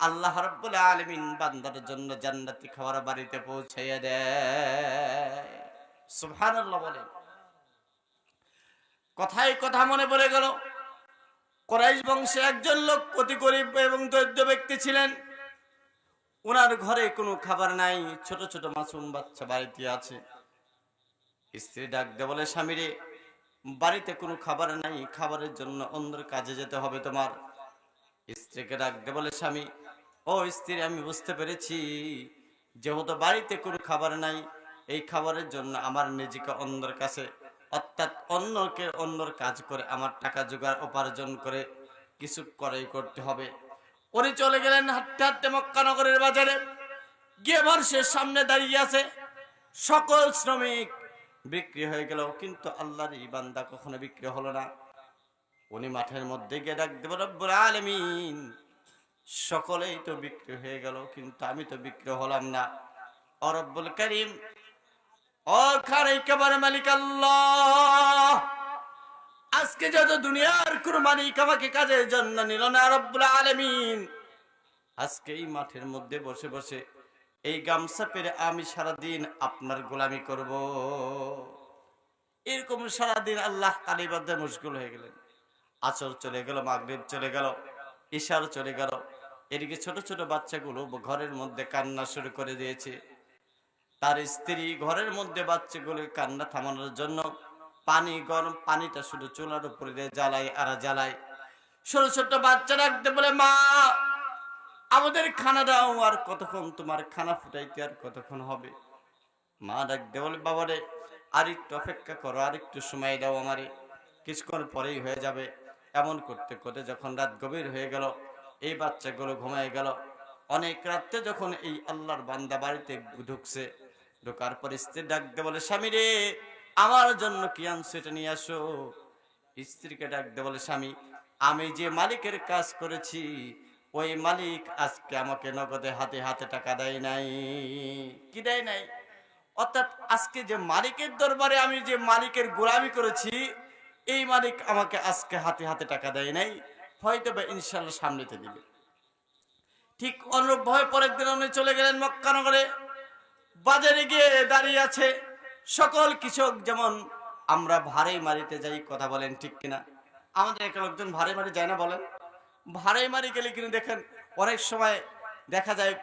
আল্লাহ রাব্বুল আলামিন বান্দার জন্য জান্নাতি খাবার বাড়িতে পৌঁছাইয়া দেয়। সুবহানাল্লাহ বলেন। কথায় কথা মনে পড়ে গেল। কোরাইশ বংশে একজন লোক অতি গরিব এবং দরিদ্র ব্যক্তি ছিলেন। ওনার ঘরে কোনো খাবার নাই, ছোট ছোট মাসুম বাচ্চা বাড়িতে আছে। স্ত্রী ডাক দে বলে, স্বামীরে, বাড়িতে কোনো খাবার নাই, খাবারের জন্য অন্যর কাজে যেতে হবে তোমার। স্ত্রীকে ডাক দে বলে, স্বামী ও স্ত্রী, আমি বুঝতে পেরেছি। যেহেতু বাড়িতে কোনো খাবার নাই, এই খাবারের জন্য আমার নিজেকে অন্যর কাছে, অর্থাৎ অন্যকে অন্যর কাজ করে, আমার টাকা জোগাড়, উপার্জন করে কিছু করেই করতে হবে। উনি চলে গেলেন হাঁটতে হাঁটতে মক্কানগরের বাজারে। গিয়ে মানুষের সামনে দাঁড়িয়ে আছে। সকল শ্রমিক বিক্রি হয়ে গেল, কিন্তু আল্লাহর এই বান্দা কখনো বিক্রি হলো না। উনি মাঠের মধ্যে গিয়ে ডাক দেব রব্বুল আলামিন! সকলেই তো বিক্রি হয়ে গেল, কিন্তু আমি তো বিক্রি হলাম না। অরব্বুল রব্বুল করিম আজকে যত দুনিয়ার মালিক আমাকে কাজের জন্য নিল না রব্বুল আলমিন। আজকে এই মাঠের মধ্যে বসে বসে এই গামছা পেরে আমি সারাদিন আপনার গোলামি করব। এরকম সারাদিন আল্লাহ কালীবাদ্যে মুশগুল হয়ে গেলেন। আচর চলে গেল, মাগরিব চলে গেল, ইশার চলে গেল এদিকে ছোট ছোট বাচ্চাগুলো ঘরের মধ্যে কান্না শুরু করে দিয়েছে। তার স্ত্রী ঘরের মধ্যে বাচ্চাগুলো কান্না থামানোর জন্য পানি গরম পানিটা শুধু চুলার উপরে দিয়ে জ্বালায় আর জ্বালায়। ছোট ছোট বাচ্চা রাখতে বলে, মা, আমাদের খানা দাও, আর কতক্ষণ তোমার খানা ফুটাইতে আর কতক্ষণ হবে? মা ডাকতে বলে, বাবারে, আর একটু অপেক্ষা করো, আর একটু সময় দাও আমারে। কিছুক্ষণ পরেই হয়ে যাবে। এমন করতে করতে যখন রাত গভীর হয়ে গেল এই বাচ্চাগুলো ঘুমায় গেল। অনেক রাত্রে যখন এই আল্লাহর বান্দা বাড়িতে ঢুকছে, ঢোকার পর স্ত্রী ডাকতে বলে, স্বামী রে, আমার জন্য কি আনছো এটা নিয়ে আসো? স্ত্রীকে ডাকতে বলে, স্বামী, আমি যে মালিকের কাজ করেছি, ওই মালিক আজকে আমাকে নগদে হাতে হাতে টাকা দেয় নাই। কি দেয় নাই? অর্থাৎ আজকে যে মালিকের দরবারে আমি যে মালিকের গোলামি করেছি, এই মালিক আমাকে আজকে হাতে হাতে টাকা দেয় নাই। হয়তো বা ইনশাল্লাহ সামনেতে দিবে। ঠিক অনুরূপ ভাবে পরের দিন উনি চলে গেলেন মক্কানগরে বাজারে গিয়ে দাঁড়িয়ে আছে। সকল কৃষক যেমন, আমরা ভাড়াই মারিতে যাই কথা বলেন ঠিক কিনা। আমাদের একটা লোকজন ভাড়াই মারি যায় না বলেন। ভাড়াই মারি গেলে কিন্তু দেখেন, অনেক সময় দেখা যায়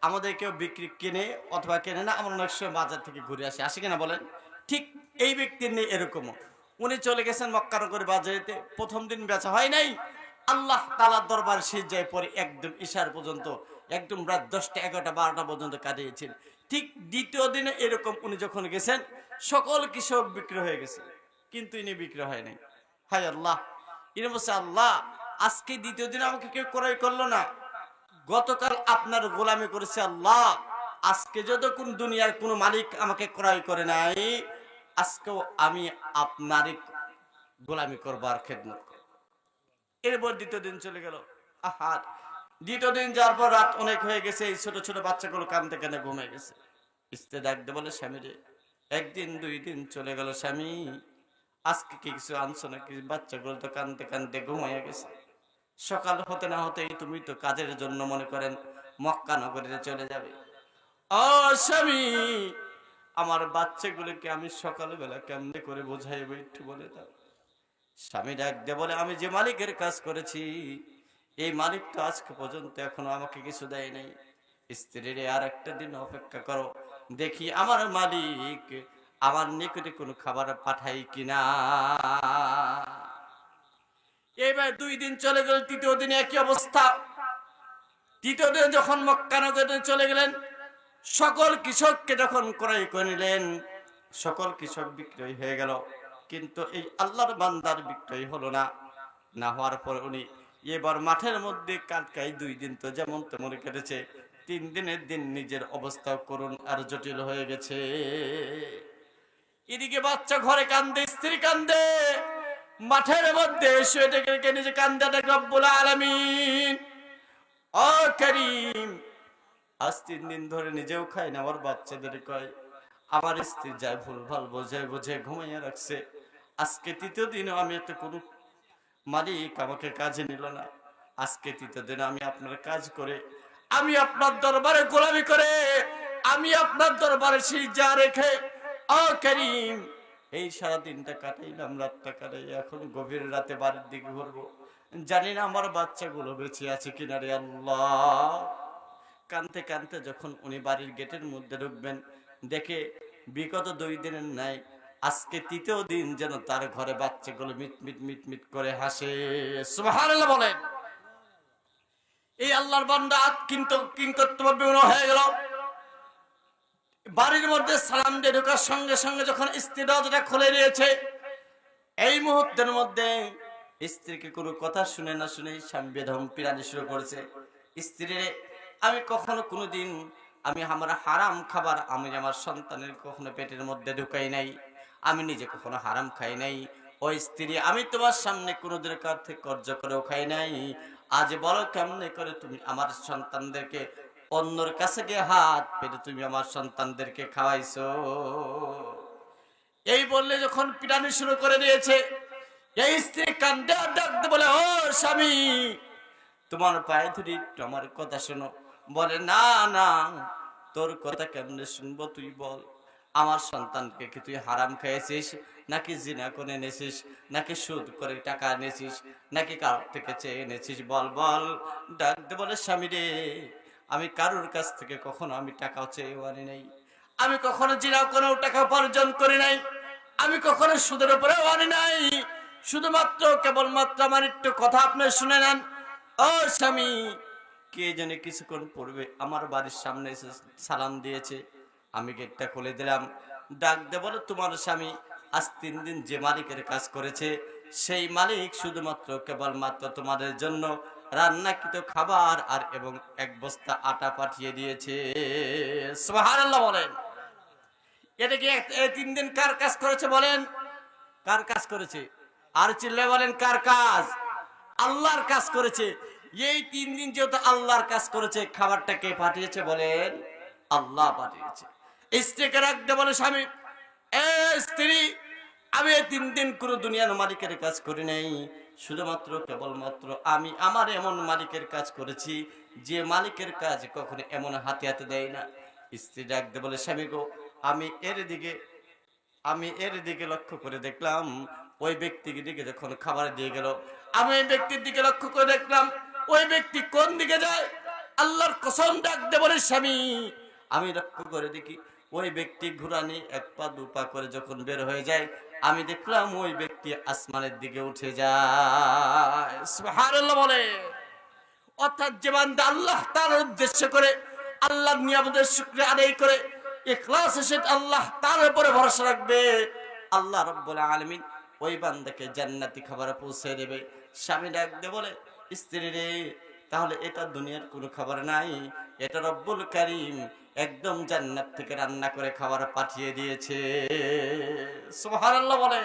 আমাদের কেউ বিক্রি কিনে অথবা কেনে না আমরা অনেক সময় বাজার থেকে ঘুরে আসি। আসি কিনা বলেন? ঠিক এই ব্যক্তির নেই এরকমও। উনি চলে গেছেন মক্কানগর বাজারেতে। প্রথম দিন বেচা হয় নাই। আল্লাহ তালার দরবার যায় পরে একদম ইশার পর্যন্ত, একদম রাত দশটা, এগারোটা, বারোটা পর্যন্ত কাটিয়েছেন ঠিক দ্বিতীয় দিনে এরকম উনি যখন গেছেন, সকল কৃষক বিক্রি হয়ে গেছে, কিন্তু ইনি বিক্রি হয় নাই। হায় আল্লাহ! ইনি বলছে, আল্লাহ, আজকে দ্বিতীয় দিন আমাকে কেউ ক্রয় করল না। গতকাল আপনার গোলামি করেছে আল্লাহ। আজকে যত কোন দুনিয়ার কোন মালিক আমাকে ক্রয় করে নাই, আজকেও আমি আপনারই গোলামি করব আর খেদমত করব। এরপর দ্বিতীয় দিন চলে গেল। আহার। দ্বিতীয় দিন যাওয়ার পর রাত অনেক হয়ে গেছে, এই ছোট ছোট বাচ্চাগুলো কানতে কানে ঘুমিয়ে গেছে। স্ত্রী ডাকতে বলে, স্বামী রে, একদিন দুই দিন চলে গেল স্বামী। আজকে কি কিছু আনছো নাকি? বাচ্চাগুলো তো কানতে কানতে ঘুমাইয়া গেছে। সকাল হতে না হতেই তুমি তো কাজের জন্য মনে করেন মক্কা নগরীতে চলে যাবে। ও স্বামী, আমার বাচ্চাগুলোকে আমি সকালবেলা কেমনে করে বোঝাইব একটু বলে দাও। স্বামী ডাক বলে, আমি যে মালিকের কাজ করেছি, এই মালিক তো আজকে পর্যন্ত এখনও আমাকে কিছু দেয় নাই। স্ত্রীর আর একটা দিন অপেক্ষা করো, দেখি আমার মালিক আমার নিকটে কোনো খাবার পাঠাই কিনা। এবার দুই দিন চলে গেল, তৃতীয় দিনে একই অবস্থা। তৃতীয় দিন যখন মক্কানগরে চলে গেলেন, সকল কৃষককে যখন ক্রয় করে নিলেন, সকল কৃষক বিক্রয় হয়ে গেল। কিন্তু এই আল্লাহর বান্দার বিক্রয় হলো না। না হওয়ার পর উনি এবার মাঠের মধ্যে কাটকাই দুই দিন তো যেমন তেমন কেটেছে। তিন দিনের দিন নিজের অবস্থা করুন আর জটিল হয়ে গেছে। এদিকে বাচ্চা ঘরে কান্দে, স্ত্রী কান্দে। মাঠের মধ্যে শুয়ে নিজে কান্দে রব্বুল আলামিন। ও করিম, আজ তিন দিন ধরে নিজেও খাই না, আমার বাচ্চাদের কয়, আমার স্ত্রী যায় ভুল ভালো বোঝে বোঝে ঘুমাইয়া রাখছে। আজকে তৃতীয় দিনও আমি এত কোনো মালিক আমাকে কাজে নিল না। আজকে তৃতীয় দিন আমি আপনার কাজ করে, আমি আপনার দরবারে গোলামি করে, আমি আপনার দরবারে সিজা রেখে, ও করিম, এই সারা দিনটা কাটাইলাম, রাতটা কাটাই, এখন গভীর রাতে বাড়ির দিকে ঘুরবো। জানি না আমার বাচ্চাগুলো বেঁচে আছে কিনা রে আল্লাহ। কানতে কানতে যখন উনি বাড়ির গেটের মধ্যে ঢুকবেন, দেখে বিগত দুই দিনের নাই আজকে তৃতীয় দিন যেন তার ঘরে বাচ্চাগুলো মিট মিট মিট মিট করে হাসে। সুবহানাল্লাহ বলেন। এই আল্লাহর বান্দা কিন্তু কিংকর্তব্য হয়ে গেল। বাড়ির মধ্যে সালাম দিয়ে ঢোকার সঙ্গে সঙ্গে যখন স্ত্রী দরজাটা খুলে দিয়েছে, এই মুহূর্তের মধ্যে স্ত্রীকে কোনো কথা শুনে না শুনে স্বামী বেদম পিরানি শুরু করেছে। স্ত্রীর, আমি কখনো কোনো দিন আমি আমার হারাম খাবার, আমি আমার সন্তানের কখনো পেটের মধ্যে ঢুকাই নাই। আমি নিজে কখনো হারাম খাই নাই। ওই স্ত্রী, আমি তোমার সামনে কোনোদিন কার থেকে কর্য করেও খাই নাই। আজ বলো কেমনে করে তুমি আমার সন্তানদেরকে অন্যর কাছে গিয়ে হাত পেতে তুমি আমার সন্তানদেরকে খাওয়াইছো? এই বললে যখন পিটানি শুরু করে দিয়েছে, এই স্ত্রী কান্দে ডাকতে বলে, ও স্বামী, তোমার পায়ে ধরি আমার কথা শোনো। বলে, না না, তোর কথা কেমনে শুনব তুই বল। আমার সন্তানকে কি তুই হারাম খেয়েছিস? নাকি জিনা করে এনেছিস? নাকি সুদ করে টাকা এনেছিস? নাকি কারোর থেকে চেয়ে এনেছিস? বল বল। ডাকতে বলে, স্বামী রে, আমি কারোর কাছ থেকে কখনো আমি টাকাও চেয়ে আনি নাই। আমি কখনো জিনা কোনো টাকা উপার্জন করি নাই। আমি কখনো সুদের উপরে আনি নাই। শুধুমাত্র কেবলমাত্র আমার একটু কথা আপনি শুনে নেন। ও স্বামী, কে জানে কিছুক্ষণ পড়বে আমার বাড়ির সামনে এসে সালাম দিয়েছে। আমি গেটটা খুলে দিলাম। ডাক দে বলে, তোমার স্বামী আজ তিন দিন যে মালিকের কাজ করেছে, সেই মালিক শুধুমাত্র কেবলমাত্র তোমাদের জন্য রান্নাকৃত খাবার আর এবং এক বস্তা আটা পাঠিয়ে দিয়েছে। বলেন। এটা কি তিন দিন কার কাজ করেছে বলেন? কার কাজ করেছে? আর চিল্লে বলেন, কার কাজ? আল্লাহর কাজ করেছে। এই তিন দিন যেহেতু আল্লাহর কাজ করেছে, খাবারটা কে পাঠিয়েছে বলেন? আল্লাহ পাঠিয়েছে। স্ত্রীকে রাখতে বলে, স্বামী, এ স্ত্রী, আমি এই তিন দিন কোনো দুনিয়ার মালিকের কাজ করি নাই। শুধুমাত্র, কেবলমাত্র আমি আমার এমন মালিকের কাজ করেছি, যে মালিকের কাজ কখনো এমন হাতে হাতে দেয় না। স্ত্রী ডাকতে বলে, স্বামী গো, আমি এর দিকে, আমি এর দিকে লক্ষ্য করে দেখলাম, ওই ব্যক্তিকে দিকে যখন খাবার দিয়ে গেল, আমি ওই ব্যক্তির দিকে লক্ষ্য করে দেখলাম, ওই ব্যক্তি কোন দিকে যায়? আল্লাহর কসম ডাকতে বলে, স্বামী, আমি লক্ষ্য করে দেখি ওই ব্যক্তি ঘুরানি এক পা দু পা করে যখন বের হয়ে যায়, আমি দেখলাম ওই ব্যক্তি আসমানের দিকে উঠে যায়। বলে। অর্থাৎ যে বান্দা আল্লাহ তার উদ্দেশ্য করে আল্লাহ নিয়ামতের শুক্রিয়া আদায় করে, ইখলাস এসে আল্লাহ তার উপরে ভরসা রাখবে। আল্লাহ রব্বুল আলামিন ওই বান্দাকে জান্নাতি খাবার পৌঁছে দেবে। স্বামী ডাকতে বলে, স্ত্রী রে তাহলে এটা দুনিয়ার কোনো খাবার নাই। এটা রব্বুল কারিম একদম জান্নাত থেকে রান্না করে খাবার পাঠিয়ে দিয়েছে। সোহার বলে